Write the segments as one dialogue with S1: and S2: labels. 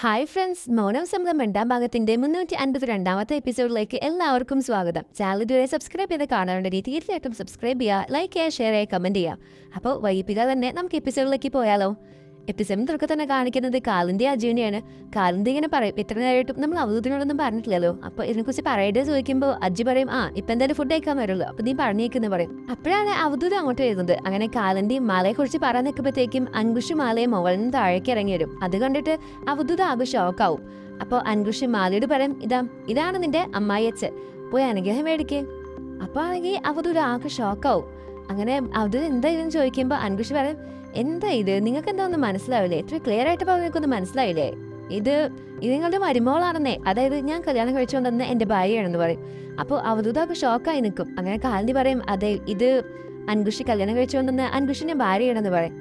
S1: Hi friends മൗനം സംഘം രണ്ടാം ഭാഗത്തിന്റെ മുന്നൂറ്റി അൻപത് രണ്ടാമത്തെ എപ്പിസോഡിലേക്ക് എല്ലാവർക്കും സ്വാഗതം. ചാനൽ ഇതുവരെ സബ്സ്ക്രൈബ് ചെയ്ത് കാണാറുണ്ടെങ്കിൽ തീർച്ചയായിട്ടും സബ്സ്ക്രൈബ് ചെയ്യുക ലൈക്ക് ചെയ്യുക ഷെയർ ചെയ്യുക കമന്റ് ചെയ്യുക. അപ്പോൾ വൈകിപ്പിക്കാതെ തന്നെ നമുക്ക് എപ്പിസോഡിലേക്ക് പോയാലോ. എപ്പിസോഡിന് തുടക്കം തന്നെ കാണിക്കുന്നത് കാലിന്റെ അജുവിനെയാണ് കാലിന്റെ ഇങ്ങനെ പറയും ഇത്ര നേരമായിട്ടും നമ്മൾ അവധൂതിനോടൊന്നും പറഞ്ഞിട്ടില്ലല്ലോ. അപ്പൊ ഇതിനെക്കുറിച്ച് പറയട്ടെ ചോദിക്കുമ്പോൾ അജ്ജി പറയും ആ ഇപ്പൊ എന്തായാലും ഫുഡ് കഴിക്കാൻ വരുള്ളൂ. അപ്പൊ നീ പറഞ്ഞേക്കുന്നു പറയും. അപ്പോഴാണ് അവധൂത് അങ്ങോട്ട് വരുന്നത്. അങ്ങനെ കാലിന്റെയും മാലയെ കുറിച്ച് പറയാൻ നിൽക്കുമ്പോഴത്തേക്കും അങ്കുഷ് മാലയെ മുകളിൽ നിന്ന് താഴേക്ക് ഇറങ്ങി വരും. അത് കണ്ടിട്ട് അവധൂത് ആകെ ഷോക്കാവും അപ്പോൾ അൻകുഷ് മാലയോട് പറയും ഇതാ ഇതാണ് നിന്റെ അമ്മായിയച്ഛൻ പോയി അനുഗ്രഹം മേടിക്കേ. അപ്പൊ ആണെങ്കിൽ അവധൂത് ആകെ ഷോക്കാവും അങ്ങനെ അവധൂത് എന്താ ഇതെന്ന് ചോദിക്കുമ്പോൾ അൻകുഷ് പറയും എന്താ ഇത്? നിങ്ങൾക്ക് എന്താ ഒന്നും മനസ്സിലാവില്ലേ? ഇത്ര ക്ലിയർ ആയിട്ട് നിങ്ങൾക്കൊന്നും മനസ്സിലായില്ലേ? ഇത് ഇത് നിങ്ങളുടെ മരുമോളാണെന്നേ. അതായത് ഞാൻ കല്യാണം കഴിച്ചുകൊണ്ടെന്ന് എന്റെ ഭാര്യയാണെന്ന് പറയും. അപ്പോൾ അവധൂതാക്ക് ഷോക്കായി നിൽക്കും. അങ്ങനെ കാലിനി പറയും അതെ ഇത് അൻകുഷി കല്യാണം കഴിച്ചുകൊണ്ടെന്ന് അൻകുഷിന്റെ ഭാര്യയാണെന്ന് പറയും.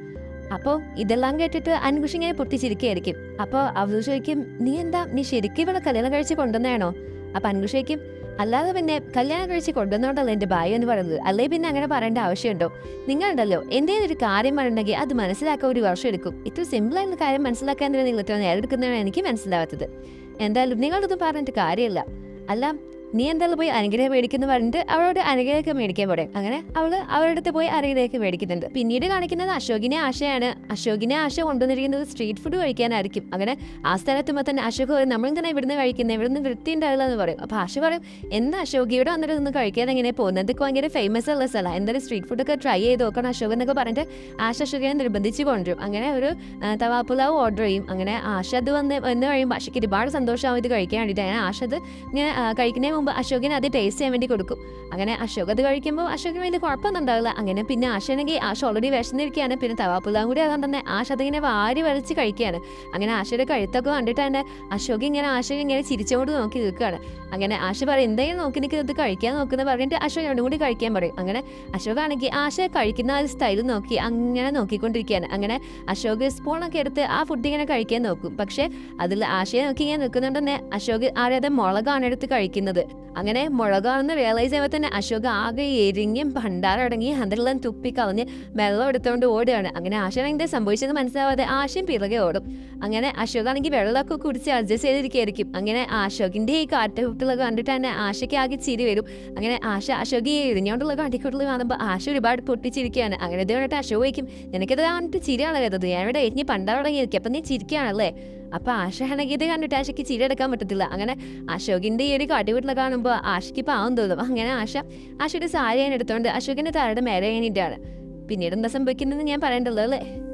S1: അപ്പോൾ ഇതെല്ലാം കേട്ടിട്ട് അൻകുഷി ഇങ്ങനെ പൊട്ടിച്ചിരിക്കുകയായിരിക്കും. അപ്പോൾ അവധൂ ചോദിക്കും നീ എന്താ നീ ശരിക്കും ഇവിടെ കല്യാണം കഴിച്ച് കൊണ്ടുവന്നതാണോ? അപ്പൊ അൻകുഷ് ചോദിക്കും അല്ലാതെ പിന്നെ കല്യാണം കഴിച്ച് കൊണ്ടുവന്നോണ്ടല്ലോ എന്റെ ഭാര്യ എന്ന് പറയുന്നത്. അല്ലേ പിന്നെ അങ്ങനെ പറയേണ്ട ആവശ്യമുണ്ടോ? നിങ്ങളുണ്ടല്ലോ. എന്തെങ്കിലും ഒരു കാര്യം പറയണമെങ്കിൽ അത് മനസ്സിലാക്കാൻ ഒരു വർഷം എടുക്കും. ഇത്ര സിമ്പിൾ ആയിരുന്ന കാര്യം മനസ്സിലാക്കാൻ തന്നെ നിങ്ങൾ ഇത്ര നേരം എടുക്കുന്നതാണ് എനിക്ക് മനസ്സിലാവാത്തത്. എന്തായാലും നിങ്ങളൊന്നും പറഞ്ഞിട്ട് കാര്യമില്ല. അല്ല നീ എന്തായാലും പോയി അനുഗ്രഹം മേടിക്കുന്നു പറഞ്ഞിട്ട് അവളോട് അനുഗ്രഹമൊക്കെ മേടിക്കാൻ പറയും അങ്ങനെ അവൾ അവരുടെ അടുത്ത് പോയി അനുഗ്രഹമൊക്കെ മേടിക്കുന്നുണ്ട്. പിന്നീട് കാണിക്കുന്നത് അശോകിനെ ആശയാണ്. അശോകിനെ ആശ കൊണ്ടുവന്നിരിക്കുന്നത് സ്ട്രീറ്റ് ഫുഡ് കഴിക്കാനായിരിക്കും. അങ്ങനെ ആ സ്ഥലത്തുമ്പോൾ തന്നെ അശോക് പറയും തന്നെ ഇവിടുന്ന് കഴിക്കുന്നത് ഇവിടുന്ന് വൃത്തി ഉണ്ടാവില്ല എന്ന് പറയും. അപ്പൊ ആശ പറയും എന്താ അശോക് ഇവിടെ വന്നിട്ട് ഒന്ന് കഴിക്കാൻ എങ്ങനെ പോകുന്നത് ഭയങ്കര ഫേമസ് ഉള്ള സ്ഥലമാണ് എന്തായാലും സ്ട്രീറ്റ് ഒക്കെ ട്രൈ ചെയ്ത് നോക്കണം അശോക് എന്നൊക്കെ പറഞ്ഞിട്ട് ആശ അശോകിനെ നിർബന്ധിച്ച് കൊണ്ടുവരും. അങ്ങനെ ഒരു തവാപ്പുലാവ് തവാ പുലാവ് ഓർഡർ ചെയ്യും. അങ്ങനെ ആശ അത് വന്ന് വന്ന് കഴിയുമ്പോൾ ആശയ്ക്ക് ഒരുപാട് സന്തോഷമാവും ഇത് കഴിക്കാൻ വേണ്ടിയിട്ട് അങ്ങനെ ആശ അത് ഇങ്ങനെ കഴിക്കുന്നതിന് മുമ്പ് അശോകിന് അത് ടേസ്റ്റ് ചെയ്യാൻ വേണ്ടി കൊടുക്കും. അങ്ങനെ അശോക് അത് കഴിക്കുമ്പോൾ അശോകിന് വലിയ കുഴപ്പമൊന്നും ഉണ്ടാവില്ല. അങ്ങനെ പിന്നെ ആശയാണെങ്കിൽ ആശ ഓൾറെഡി വിശന്നിരിക്കുകയാണ്. പിന്നെ തവാപ്പുലാവും കൂടി ആകാൻ തന്നെ ആശ അതിങ്ങനെ വാരി വലിച്ച് കഴിക്കുകയാണ്. അങ്ങനെ ആശയുടെ കഴുത്തൊക്കെ കണ്ടിട്ട് തന്നെ അശോക് ഇങ്ങനെ ആശ ഇങ്ങനെ ചിരിച്ചോണ്ട് നോക്കി നിൽക്കുകയാണ്. അങ്ങനെ ആശ പറയും എന്തെങ്കിലും നോക്കി നിൽക്കുക ഇത് കഴിക്കാൻ നോക്കുന്ന പറഞ്ഞിട്ട് അശോക് രണ്ടും കൂടി കഴിക്കാൻ പറയും. അങ്ങനെ അശോക് ആണെങ്കിൽ ആശ കഴിക്കുന്ന ആ ഒരു സ്റ്റൈൽ നോക്കി അങ്ങനെ നോക്കിക്കൊണ്ടിരിക്കുകയാണ്. അങ്ങനെ അശോക് സ്പൂണൊക്കെ എടുത്ത് ആ ഫുഡ് ഇങ്ങനെ കഴിക്കാൻ നോക്കും. പക്ഷേ അതിൽ ആശയെ നോക്കി ഇങ്ങനെ നിൽക്കുന്നുണ്ടെന്ന് അശോക് അറിയാതെ മുളകാണ് എടുത്ത് കഴിക്കുന്നത്. അങ്ങനെ മുളകാണെന്ന് റിയലൈസ് ചെയ്യുമ്പോൾ തന്നെ അശോക ആകെ എരിഞ്ഞും ഭണ്ഡാരടങ്ങി അതെല്ലാം തുപ്പി കളഞ്ഞ് വെള്ളം എടുത്തുകൊണ്ട് ഓടുകയാണ്. അങ്ങനെ ആശയം എന്താ സംഭവിച്ചത് മനസ്സിലാവാതെ ആശയും പിറകെ ഓടും. അങ്ങനെ അശോക് ആണെങ്കിൽ വെള്ളമൊക്കെ കുടിച്ച് അഡ്ജസ്റ്റ് ചെയ്തിരിക്കുകയായിരിക്കും. അങ്ങനെ അശോകിന്റെ ഈ കാട്ടുകുട്ടികളൊക്കെ കണ്ടിട്ട് തന്നെ ആശയ്ക്ക് ആകെ ചിരി വരും. അങ്ങനെ ആശ അശോക് ഈ എരിഞ്ഞോണ്ടുള്ള കാട്ടിക്കുട്ടികൾ കാണുമ്പോൾ ആശ ഒരുപാട് പൊട്ടിച്ചിരിക്കുകയാണ്. അങ്ങനെ ഇത് കണ്ടിട്ട് അശോക് വയ്ക്കും നിനക്കത് കണ്ടിട്ട് ചിരിയാണ് വരുന്നത് ഞാൻ ഇവിടെ എരിഞ്ഞ് പണ്ടാറടങ്ങിയിരിക്കും അപ്പം നീ ചിരിക്കുകയാണല്ലേ? അപ്പൊ ആശ ഗീത കണ്ടിട്ട് ആശയ്ക്ക് ചീരെടുക്കാൻ പറ്റത്തില്ല. അങ്ങനെ അശോകിന്റെ ഈ ഒരു കാട്ടുവീട്ടിലെ കാണുമ്പോൾ ആശയ്ക്ക് പാവം തോന്നും. അങ്ങനെ ആശ ആശയുടെ സാരി ഞാൻ എടുത്തോണ്ട് അശോകിന്റെ താഴെ മേലെ കഴിഞ്ഞിട്ടാണ് പിന്നീട് എന്താ സംഭവിക്കുന്നതെന്ന് ഞാൻ പറയണ്ടല്ലോ അല്ലേ?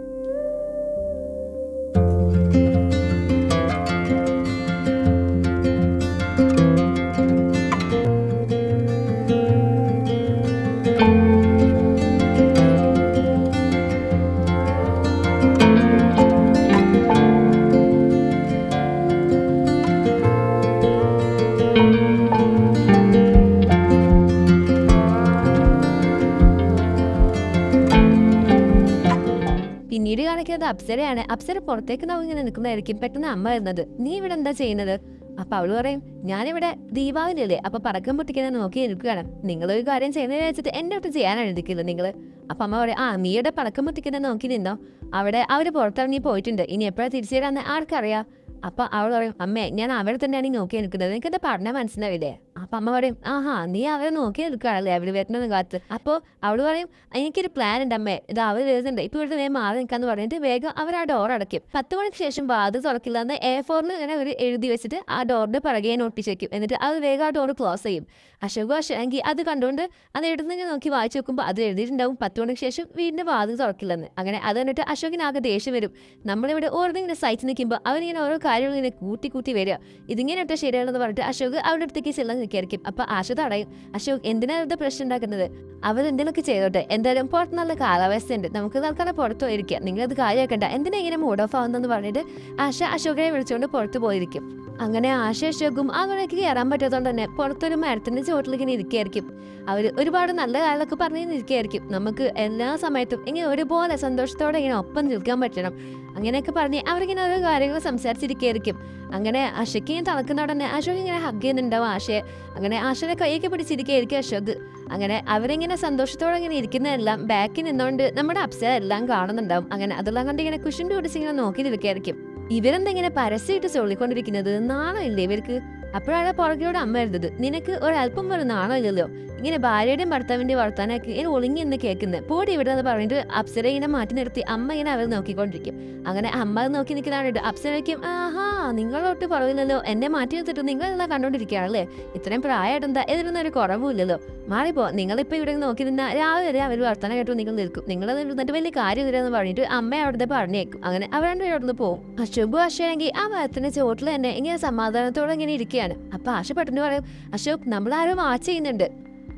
S1: പിന്നീട് കാണിക്കുന്നത് അപ്സരയാണ്. അപ്സര പുറത്തേക്ക് നോക്കിങ്ങനെ നിൽക്കുന്നതായിരിക്കും പെട്ടെന്ന് അമ്മ വരുന്നത്. നീ ഇവിടെ എന്താ ചെയ്യുന്നത്? അപ്പൊ അവൾ പറയും ഞാനിവിടെ ദീപാവലി അല്ലേ അപ്പൊ പടക്കം പൊട്ടിക്കുന്നത് നോക്കി നിൽക്കുകയാണ് നിങ്ങളൊരു കാര്യം ചെയ്യുന്നത് വെച്ചിട്ട് എന്റെ അടുത്ത് ചെയ്യാനാണ് എടുക്കില്ല നിങ്ങൾ? അപ്പൊ അമ്മ പറയും ആ നീയുടെ പടക്കം പൊട്ടിക്കുന്നത് നോക്കി നിന്നോ. അവിടെ അവർ പുറത്തിറങ്ങി പോയിട്ടുണ്ട്. ഇനി എപ്പോഴാണ് തിരിച്ചു തരാന്ന് ആർക്കറിയാം? അപ്പൊ അവൾ പറയും അമ്മേ ഞാൻ അവരെ തന്നെയാണ് നോക്കി നിൽക്കുന്നത്. എനിക്കത് പറഞ്ഞാൽ മനസ്സിലാവില്ലേ? അപ്പൊ അമ്മ പറയും ആഹാ നീ അവരെ നോക്കി നിൽക്കുകയാണല്ലേ? അവർ വരുന്നത് കാത്ത്. അപ്പോൾ അവൾ പറയും എനിക്കൊരു പ്ലാൻ ഉണ്ട് അമ്മേ. ഇത് അവർ വരുന്നുണ്ട്. ഇപ്പൊ ഇവിടുത്തെ വേഗം മാറി നിൽക്കാന്ന് പറഞ്ഞിട്ട് വേഗം അവർ ആ ഡോർ അടയ്ക്കും. പത്ത് മണിക്ക് ശേഷം വാത് തുറക്കില്ല എന്ന് എ ഫോറിൽ ഇങ്ങനെ അവർ എഴുതി വെച്ചിട്ട് ആ ഡോറിന്റെ പിറകെ ഒട്ടിച്ച് വെക്കും. എന്നിട്ട് അത് വേഗം ആ ഡോർ ക്ലോസ് ചെയ്യും. അശോക് അശോകി അത് കണ്ടുകൊണ്ട് അത് എഴുതുന്ന നോക്കി വായിച്ചു നോക്കുമ്പോൾ അത് എഴുതിയിട്ടുണ്ടാവും പത്ത് മണിക്ക് ശേഷം വീടിന്റെ വാതിൽ തുറക്കില്ലെന്ന്. അങ്ങനെ അത് കണ്ടിട്ട് അശോകിനാകെ ദേഷ്യം വരും. നമ്മളിവിടെ ഓരോ ഇങ്ങനെ സൈറ്റ് നിൽക്കുമ്പോൾ അവനിങ്ങനെ ഓരോ കാര്യങ്ങൾ ഇങ്ങനെ കൂട്ടി കൂട്ടി വരിക. ഇതിങ്ങനെ ഇട്ട ശരിയാണെന്ന് പറഞ്ഞിട്ട് അശോക് അവരുടെ അടുത്തേക്ക് ചെല്ലാൻ നിൽക്കായിരിക്കും അപ്പൊ ആശ തടയും. അശോക് എന്തിനാണ് ഇവരുടെ പ്രശ്നം ഉണ്ടാക്കുന്നത്? അവർ എന്തെങ്കിലുമൊക്കെ ചെയ്തോട്ടെ. എന്തായാലും പുറത്ത് നല്ല കാലാവസ്ഥയുണ്ട്. നമുക്ക് തൽക്കാലം പുറത്ത് പോയിരിക്കാം. നിങ്ങളത് കാര്യമാക്കണ്ട. എന്തിനാ ഇങ്ങനെ മൂഡ് ഓഫ് ആവുന്നതെന്ന് പറഞ്ഞിട്ട് ആശ അശോകനെ വിളിച്ചുകൊണ്ട് പുറത്തു പോയിരിക്കും. അങ്ങനെ ആശേഷകും അങ്ങോട്ടേക്ക് കയറാൻ പറ്റാത്തതുകൊണ്ട് തന്നെ പുറത്തൊരു മരത്തിന്റെ ചുവട്ടിൽ ഇങ്ങനെ ഇരിക്കുകയായിരിക്കും. അവർ ഒരുപാട് നല്ല കാര്യങ്ങളൊക്കെ പറഞ്ഞു ഇരിക്കുകയായിരിക്കും. നമുക്ക് എല്ലാ സമയത്തും ഇങ്ങനെ ഒരുപോലെ സന്തോഷത്തോടെ ഇങ്ങനെ ഒപ്പം നിൽക്കാൻ പറ്റണം. അങ്ങനെയൊക്കെ പറഞ്ഞ് അവരിങ്ങനെ ഓരോ കാര്യങ്ങൾ സംസാരിച്ചിരിക്കുകയായിരിക്കും. അങ്ങനെ അശോക് ഇങ്ങനെ തളക്കുന്നതോടെ തന്നെ അശോക് ഇങ്ങനെ ഹഗ് ചെയ്യുന്നുണ്ടാവും ആശയെ. അങ്ങനെ ആശയുടെ കൈയൊക്കെ പിടിച്ചിരിക്കുകയായിരിക്കും അശോക്. അങ്ങനെ അവരിങ്ങനെ സന്തോഷത്തോടെ ഇങ്ങനെ ഇരിക്കുന്നതെല്ലാം ബാക്കിൽ നിന്നുകൊണ്ട് നമ്മുടെ അപ്സര എല്ലാം കാണുന്നുണ്ടാവും. അങ്ങനെ അതെല്ലാം കണ്ട് ഇങ്ങനെ കുഷിന്റെ പിടിച്ച് ഇങ്ങനെ നോക്കി നിൽക്കുകയായിരിക്കും ഇവരെന്തെങ്ങനെ പരസ്യമായിട്ട് ചൊല്ലിക്കൊണ്ടിരിക്കുന്നത്? നാണമില്ലേ ഇവർക്ക്? അപ്പോഴാണ് പുറകിലൂടെ അമ്മ വരുന്നത്. നിനക്ക് ഒരല്പം വരുന്ന ഇല്ലല്ലോ? ഇങ്ങനെ ഭാര്യയുടെയും ഭർത്താവിന്റെ വർത്താനൊക്കെ ഇങ്ങനെ ഒളിങ്ങി എന്ന് കേൾക്കുന്നത് പോടി ഇവിടെ എന്ന് പറഞ്ഞിട്ട് അപ്സര ഇങ്ങനെ മാറ്റി നിർത്തി അമ്മ ഇങ്ങനെ അവർ നോക്കിക്കൊണ്ടിരിക്കും. അങ്ങനെ അമ്മ നോക്കി നിൽക്കുന്നതാണ് അപ്സരയ്ക്കും ആഹാ നിങ്ങളോട്ട് പറയില്ലല്ലോ എന്നെ മാറ്റി നിർത്തിട്ട് നിങ്ങളെല്ലാം കണ്ടോണ്ടിരിക്കുകയാണല്ലേ? ഇത്രയും പ്രായമായിട്ട് എന്താ? ഇതിനൊന്നും ഒരു കുറവുമില്ലല്ലോ. മാറിപ്പോ. നിങ്ങളിപ്പോ ഇവിടെ നോക്കി നിന്നാ രാവിലെ വരെ അവർ വർത്തമാനം കേട്ടു നിങ്ങൾ നിൽക്കും. നിങ്ങൾ നിന്നിട്ട് വലിയ കാര്യം എന്ന് പറഞ്ഞിട്ട് അമ്മ അവിടുത്തെ പറഞ്ഞേക്കും. അങ്ങനെ അവരുടെ അവിടെ നിന്ന് പോകും അശോക് ആശയാണെങ്കിൽ ആ മരത്തിന്റെ ചോട്ടിൽ തന്നെ ഇങ്ങനെ സമാധാനത്തോടെ ഇങ്ങനെ ഇരിക്കുകയാണ് അപ്പൊ ആശ പെട്ടെന്ന് പറയും അശോക് നമ്മൾ ആരോ വാച്ച് ചെയ്യുന്നുണ്ട്.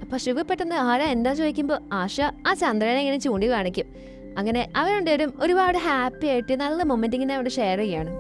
S1: അപ്പൊ അശോക് പെട്ടെന്ന് ആരാ എന്താ ചോദിക്കുമ്പോൾ ആശ ആ ചന്ദ്രനെ ഇങ്ങനെ ചൂണ്ടി കാണിക്കും അങ്ങനെ അവർ ഒരുപാട് ഹാപ്പി ആയിട്ട് നല്ല മൊമെന്റ് ഇങ്ങനെ അവിടെ ഷെയർ ചെയ്യാണ്.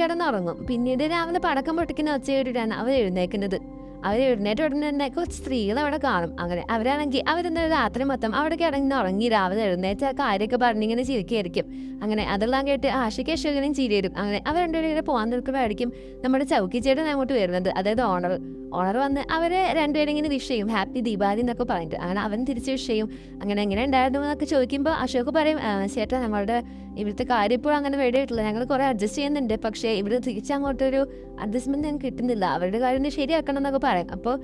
S1: കിടന്നുറങ്ങും. പിന്നീട് രാവിലെ പടക്കം പൊട്ടിക്കുന്ന ഒച്ച കേട്ടിട്ടാണ് അവർ എഴുന്നേക്കുന്നത്. അവർ എഴുന്നേറ്റ് ഉടനെ തന്നെ കുറച്ച് സ്ത്രീകൾ അവിടെ കാണും. അങ്ങനെ അവരാണെങ്കിൽ അവരെന്താ രാത്രി മൊത്തം അവിടെ കിടന്ന് ഉറങ്ങി രാവിലെ എഴുന്നേറ്റ് ആ കാര്യമൊക്കെ പറഞ്ഞിങ്ങനെ ചിരിക്കായിരിക്കും അങ്ങനെ അതെല്ലാം കേട്ട് ആശയ്ക്ക് അശോകനും ചിരി വരും അങ്ങനെ അവർ രണ്ടുപേരും ഇങ്ങനെ പോകാൻ നിൽക്കുമ്പോഴായിരിക്കും നമ്മുടെ ചൗക്കി ചേട്ടൻ അങ്ങോട്ട് വരുന്നത്. അതായത് ഓണർ. ഓണർ വന്ന് അവരെ രണ്ടുപേരും ഇങ്ങനെ വിഷ് ചെയ്യും. ഹാപ്പി ദീപാവലി എന്നൊക്കെ പറഞ്ഞിട്ട്. അങ്ങനെ അവൻ തിരിച്ച് വിഷ് ചെയ്യും. അങ്ങനെ എങ്ങനെ ഉണ്ടായിരുന്നു എന്നൊക്കെ ചോദിക്കുമ്പോൾ അശോക് പറയും ചേട്ടൻ ചേട്ടാ ഞങ്ങളുടെ ഇവിടുത്തെ കാര്യം ഇപ്പോഴും അങ്ങനെ റെഡിയായിട്ടില്ല ഞങ്ങൾ കുറെ അഡ്ജസ്റ്റ് ചെയ്യുന്നുണ്ട്. പക്ഷേ ഇവിടെ തിരിച്ചങ്ങോട്ടൊരു അഡ്ജസ്റ്റ്മെന്റ് ഞങ്ങൾക്ക് കിട്ടുന്നില്ല. അവരുടെ കാര്യം ശരിയാക്കണം എന്നൊക്കെ പറയും. അപ്പോൾ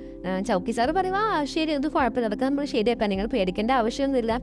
S1: ചൗക്കി സാറ് പറയും ആ ശരി ഇത് കുഴപ്പമില്ല. അതൊക്കെ നമ്മൾ ശരിയാക്കാം. നിങ്ങൾ പേടിക്കേണ്ട ആവശ്യമൊന്നുമില്ല.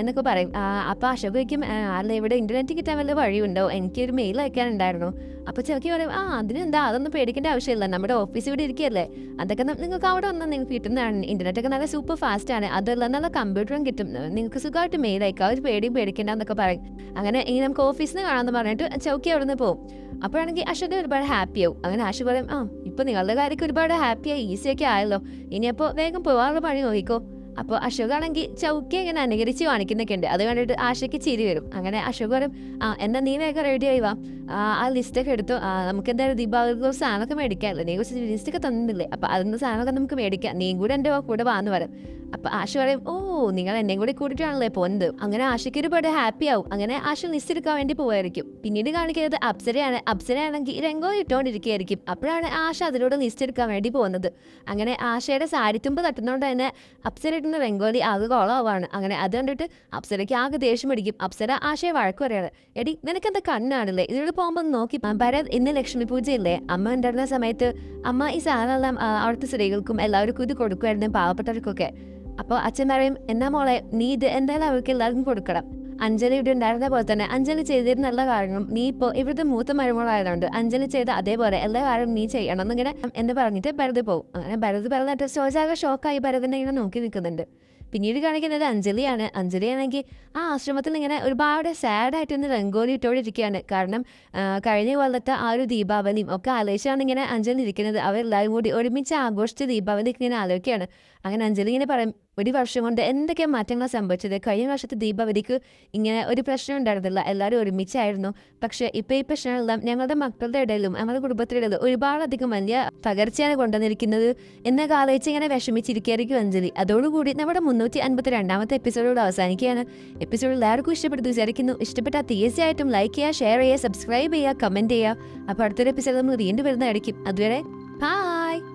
S1: എന്നൊക്കെ പറയും. അപ്പോൾ അശോക് ചോദിക്കും അല്ല ഇവിടെ ഇന്റർനെറ്റ് കിട്ടാൻ വല്ല വഴിയുണ്ടോ? എനിക്കൊരു മെയിൽ അയക്കാനുണ്ടായിരുന്നു. അപ്പോൾ ചൗക്കി പറയും ആ അതിനെന്താ? അതൊന്നും പേടിക്കേണ്ട ആവശ്യമില്ല. നമ്മുടെ ഓഫീസ് ഇവിടെ ഇരിക്കുകയല്ലേ അതൊക്കെ നിങ്ങൾക്ക് അവിടെ വന്നാൽ നിങ്ങൾക്ക് കിട്ടുന്നതാണ്. ഇന്റർനെറ്റ് ഒക്കെ നല്ല സൂപ്പർ ഫാസ്റ്റ് ആണ്. അതല്ല നല്ല കമ്പ്യൂട്ടറും കിട്ടും. നിങ്ങൾക്ക് സുഖമായിട്ട് മെയിൽ അയക്കാം. ഒരു പേടിയും പേടിക്കേണ്ട എന്നൊക്കെ പറയും. അങ്ങനെ ഇനി നമുക്ക് ഓഫീസിൽ നിന്ന് കാണാമെന്ന് പറഞ്ഞിട്ട് ചൗക്കി അവിടെ നിന്ന് പോകും അപ്പോഴാണെങ്കിൽ അശോക് ഒരുപാട് ഹാപ്പി ആവും. അങ്ങനെ ആശു പറയും ആ ഇപ്പൊ നിങ്ങളുടെ കാര്യമൊക്കെ ഒരുപാട് ഹാപ്പിയായി ഈസിയൊക്കെ ആയല്ലോ. ഇനിയപ്പോൾ വേഗം പോവാറുള്ള പണി നോക്കിക്കോ. അപ്പോൾ അശോക് ആണെങ്കിൽ ചൗക്കി ഇങ്ങനെ അനുകരിച്ച് കാണിക്കുന്നൊക്കെ ഉണ്ട് അത് കണ്ടിട്ട് ആശയ്ക്ക് ചിരി വരും. അങ്ങനെ അശോക് പറയും ആ എന്നാ നീ വേഗം റെഡി ആയി വാ. ആ, ലിസ്റ്റൊക്കെ എടുത്തു. നമുക്ക് എന്തായാലും ദീപാവലി ദിവസം സാധനമൊക്കെ മേടിക്കാമല്ലോ നീ കുറച്ച് ലിസ്റ്റൊക്കെ തന്നില്ലേ? അപ്പോൾ അതിന് സാധനമൊക്കെ നമുക്ക് മേടിക്കാം. നീ കൂടെ എന്റെ കൂടെ വാന്ന് പറയും. അപ്പൊ ആശ പറയും ഓ നിങ്ങൾ എന്നെ കൂടി കൂട്ടിയിട്ടാണല്ലേ പോകുന്നത് അങ്ങനെ ആശയ്ക്ക് ഒരുപാട് ഹാപ്പി ആവും. അങ്ങനെ ആശ ലിസ്റ്റ് എടുക്കാൻ വേണ്ടി പോകുമായിരിക്കും പിന്നീട് കാണിക്കുന്നത് അപ്സരയാണ്. അപ്സരയാണെങ്കിൽ രംഗോ ഇട്ടുകൊണ്ടിരിക്കുകയായിരിക്കും അപ്പോഴാണ് ആശ അതിലൂടെ ലിസ്റ്റ് എടുക്കാൻ വേണ്ടി പോകുന്നത്. അങ്ങനെ ആശയുടെ സാരിത്തുമ്പ് തട്ടുന്നതുകൊണ്ട് തന്നെ അപ്സര ഇട്ടുന്ന രംഗോലി ആകെ കുളമാവാണ് അങ്ങനെ അത് കണ്ടിട്ട് അപ്സരയ്ക്ക് ആകെ ദേഷ്യം പിടിക്കും. അപ്സര ആശയെ വഴക്ക് പറയാണ് എടി നിനക്കെന്താ കണ്ണാണല്ലേ? ഇതിലൂടെ പോകുമ്പോൾ നോക്കി ഭരത് ഇന്ന് ലക്ഷ്മി പൂജയില്ലേ അമ്മ ഉണ്ടായിരുന്ന സമയത്ത് അമ്മ ഈ സാധനം അവിടുത്തെ സ്ത്രീകൾക്കും എല്ലാവർക്കും ഇത് കൊടുക്കുമായിരുന്നു പാവപ്പെട്ടവർക്കൊക്കെ. അപ്പോൾ അച്ഛൻ പറയും എന്നാ മോളെ നീ ഇത് എന്തായാലും അവർക്ക് എല്ലാവർക്കും കൊടുക്കണം. അഞ്ജലി ഇവിടെ ഉണ്ടായിരുന്ന പോലെ തന്നെ അഞ്ജലി ചെയ്തിരുന്ന എല്ലാ കാര്യങ്ങളും നീ ഇപ്പോൾ ഇവിടുത്തെ മൂത്ത മരുമോളായതുകൊണ്ട് അഞ്ജലി ചെയ്ത അതേപോലെ എല്ലാ കാര്യവും നീ ചെയ്യണം എന്നിങ്ങനെ എന്ന് പറഞ്ഞിട്ട് ഭരത് പോകും അങ്ങനെ ഭരത് പറഞ്ഞിട്ട് ശോചാക ഷോക്കായി ഭരതിനെ ഇങ്ങനെ നോക്കി നിൽക്കുന്നുണ്ട്. പിന്നീട് കാണിക്കുന്നത് അഞ്ജലിയാണ്. അഞ്ജലിയാണെങ്കിൽ ആ ആശ്രമത്തിൽ ഇങ്ങനെ ഒരുപാട് സാഡായിട്ട് ഇന്ന് രംഗോലി ഇട്ടുകൊണ്ടിരിക്കുകയാണ് കാരണം കഴിഞ്ഞ കൊല്ലത്തെ ആ ഒരു ദീപാവലിയും ഒക്കെ ആലോചിച്ചാണ് ഇങ്ങനെ അഞ്ജലി ഇരിക്കുന്നത്. അവരെല്ലാവരും കൂടി ഒരുമിച്ച് ആഘോഷിച്ച് ദീപാവലി ഇങ്ങനെ ആലോചിക്കുകയാണ്. അങ്ങനെ അഞ്ജലി ഇങ്ങനെ പറയും ഒരു വർഷം കൊണ്ട് എന്തൊക്കെ മാറ്റങ്ങൾ സംഭവിച്ചത്. കഴിഞ്ഞ വർഷത്തെ ദീപാവലിക്ക് ഇങ്ങനെ ഒരു പ്രശ്നം ഉണ്ടായിരുന്നില്ല. എല്ലാവരും ഒരുമിച്ചായിരുന്നു. പക്ഷേ ഇപ്പോൾ ഈ പ്രശ്നമെല്ലാം ഞങ്ങളുടെ മക്കളുടെ ഇടയിലും ഞങ്ങളുടെ കുടുംബത്തിന്റെ ഇടയിലും ഒരുപാടധികം വലിയ തകർച്ചയാണ് കൊണ്ടുവന്നിരിക്കുന്നത് എന്ന കാലയച്ച് ഇങ്ങനെ വിഷമിച്ചിരിക്കുകയായിരിക്കും അഞ്ജലി. അതോടുകൂടി നമ്മുടെ മുന്നൂറ്റി അൻപത്തി രണ്ടാമത്തെ എപ്പിസോഡോട് അവസാനിക്കുകയാണ്. എപ്പിസോഡ് എല്ലാവർക്കും ഇഷ്ടപ്പെട്ടു വിചാരിക്കുന്നു. ഇഷ്ടപ്പെട്ടാൽ തീർച്ചയായിട്ടും ലൈക്ക് ചെയ്യുക ഷെയർ ചെയ്യുക സബ്സ്ക്രൈബ് ചെയ്യുക കമന്റ് ചെയ്യുക. അപ്പോൾ അടുത്തൊരു എപ്പിസോഡ് നമ്മൾ വീണ്ടും വരുന്നതായിരിക്കും. അതുവരെ ബൈ